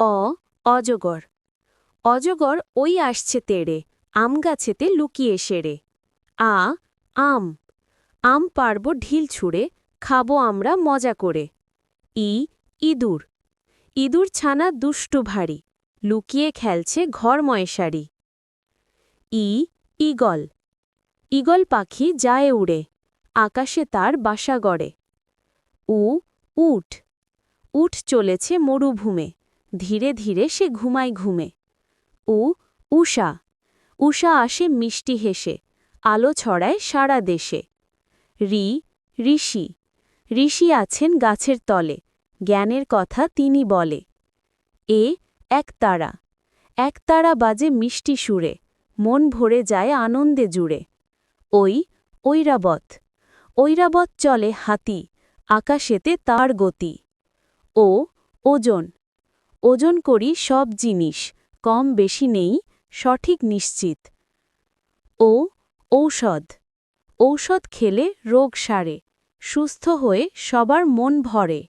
অ, অজগর। অজগর ওই আসছে তেড়ে, আম গাছেতে লুকিয়ে সেরে আ, আম। আম পারব ঢিল ছুঁড়ে, খাব আমরা মজা করে। ই, ইঁদুর। ইঁদুর ছানা দুষ্টু ভারী, লুকিয়ে খেলছে ঘর ময়সারি ই ঈগল ঈগল পাখি যায় উড়ে, আকাশে তার বাসা গড়ে। উ উঠ উঠ চলেছে মরুভূমে ধীরে ধীরে সে ঘুমায় ঘুমে। উ, উষা। উষা আসে মিষ্টি হেসে, আলো ছড়ায় সারা দেশে। রি, ঋষি। ঋষি আছেন গাছের তলে, জ্ঞানের কথা তিনি বলে। এ, এক তারা। এক তারা বাজে মিষ্টি সুরে, মন ভরে যায় আনন্দে জুড়ে। ওই, ঐরাবত। ঐরাবত চলে হাতি, আকাশেতে তার গতি। ও, ওজন। ওজন করি সব জিনিস, কম বেশি নেই, সঠিক নিশ্চিত। ও, ঔষধ। ঔষধ খেলে রোগ সারে, সুস্থ হয়ে সবার মন ভরে।